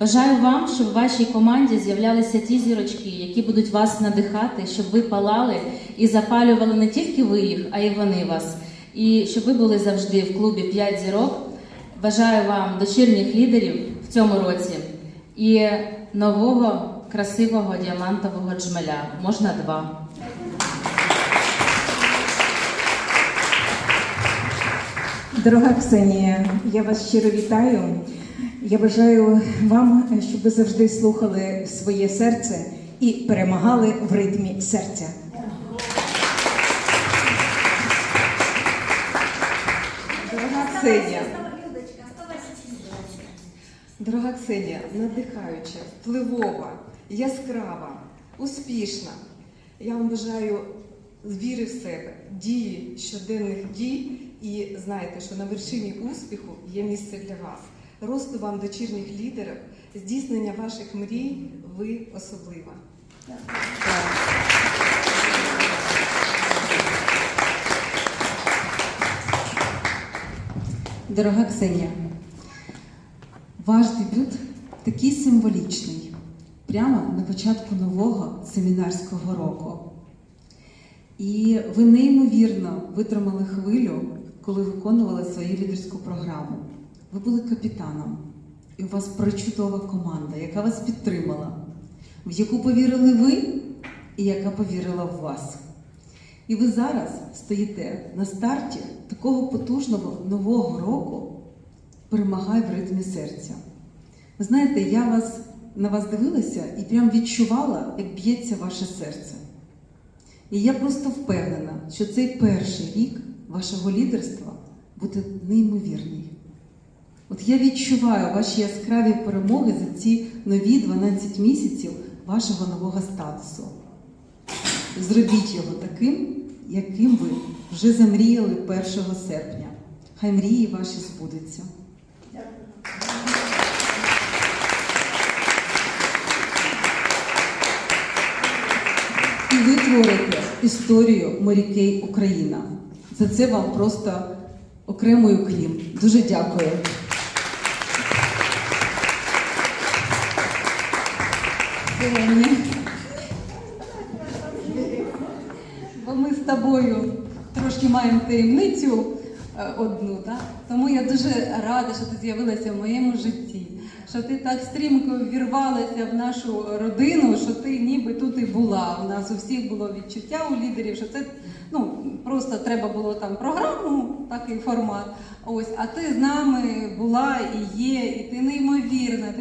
Бажаю вам, щоб в вашій команді з'являлися ті зірочки, які будуть вас надихати, щоб ви палали і запалювали не тільки ви їх, а й вони вас. І щоб ви були завжди в клубі 5 зірок. Бажаю вам дочірніх лідерів в цьому році і нового красивого діамантового джмеля. Можна два. Дорога Ксенія, я вас щиро вітаю. Я бажаю вам, щоб ви завжди слухали своє серце і перемагали в ритмі серця. Дорога Ксенія. Дорога Ксенія, надихаюча, впливова, яскрава, успішна. Я вам бажаю віри в себе, дії, щоденних дій. І знаєте, що на вершині успіху є місце для вас. Росту вам дочірніх лідерів, здійснення ваших мрій, ви особлива. Дорога Ксенія, ваш дебют такий символічний, прямо на початку нового семінарського року. І ви неймовірно витримали хвилю, коли виконували свою лідерську програму. Ви були капітаном, і у вас причудова команда, яка вас підтримала, в яку повірили ви і яка повірила в вас. І ви зараз стоїте на старті такого потужного нового року, перемагай в ритмі серця. Ви знаєте, я вас на вас дивилася і прям відчувала, як б'ється ваше серце. І я просто впевнена, що цей перший рік вашого лідерства буде неймовірний. От я відчуваю ваші яскраві перемоги за ці нові 12 місяців вашого нового статусу. Зробіть його таким, яким ви вже замріяли 1 серпня. Хай мрії ваші збудуться. І ви творите історію морякей Україна. За це вам просто окремий уклін. Дуже дякую. Сьогодні. Бо ми з тобою трошки маємо таємницю е, одну, так? тому я дуже рада, що ти з'явилася в моєму житті, що ти так стрімко ввірвалася в нашу родину, що ти ніби тут і була. У нас у всіх було відчуття у лідерів, що це ну, просто треба було там програму, такий формат. Ось, а ти з нами була і є, і ти неймовірна.